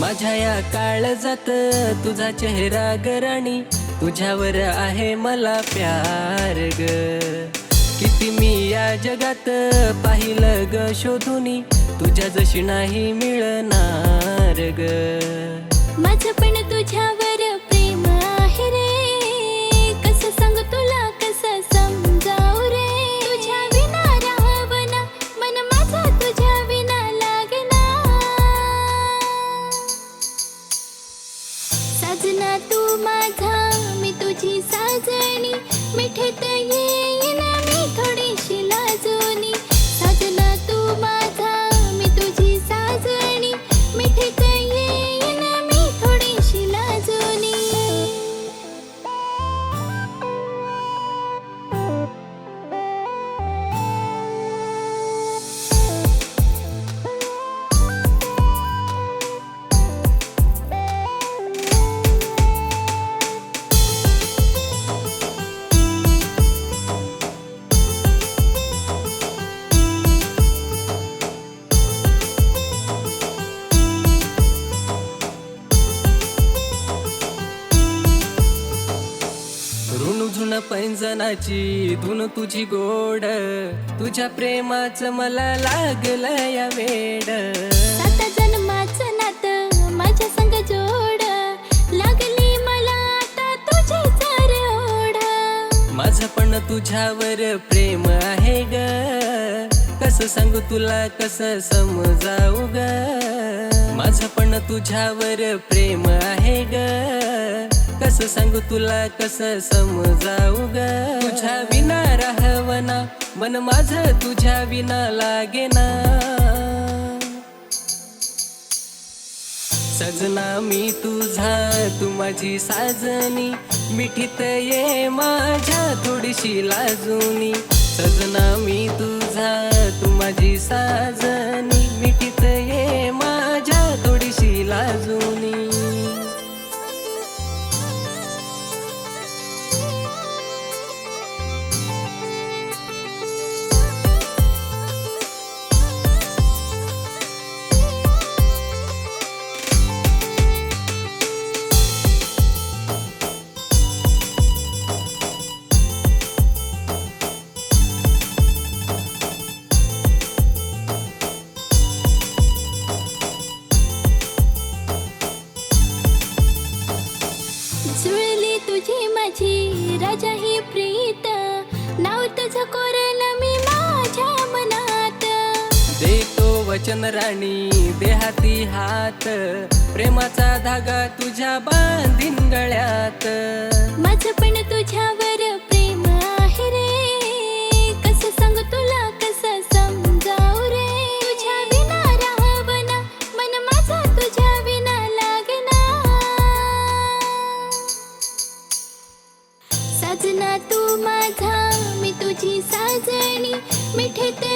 माझ्या या काळजात तुझा चेहरा गराणी. तुझ्यावर आहे मला प्यार ग. किती मी या जगात पाहिलं ग शोधुनी. तुझ्या जशी नाही मिळणार ग. माझं पण तुझ्या पैंजनाची धुन तुझी गोड. तुझ्या प्रेमाचं मला लागलं या वेड. सात जन्माचं नातं माझ्या संग जोड. लागली मला आता तुझी जर ओढ माझं पण तुझ्यावर प्रेम आहे ग. कसं सांगू तुला कसं समजावू ग? माझं पण तुझ्यावर प्रेम आहे ग. कसं सांगू तुला कसं समजाऊ ग? तुझ्या विना राहवना मन माझं तुझ्या विना लागे ना सजना मी तुझा तू माझी साजनी मिठीत ये माझ्या थोडीशी लाजुनी. सजना मी तुझा तू माझी साजनी जुळली तुझी माझी. राजा ही प्रीत. नाव तुझं कोरल मी माझ्या मनात. देतो वचन राणी देहाती हात. प्रेमाचा धागा तुझ्या बांधीन गळ्यात. माझं पण तुझ्यावर साजना तू माझा मी तुझी साजणी मिठे ते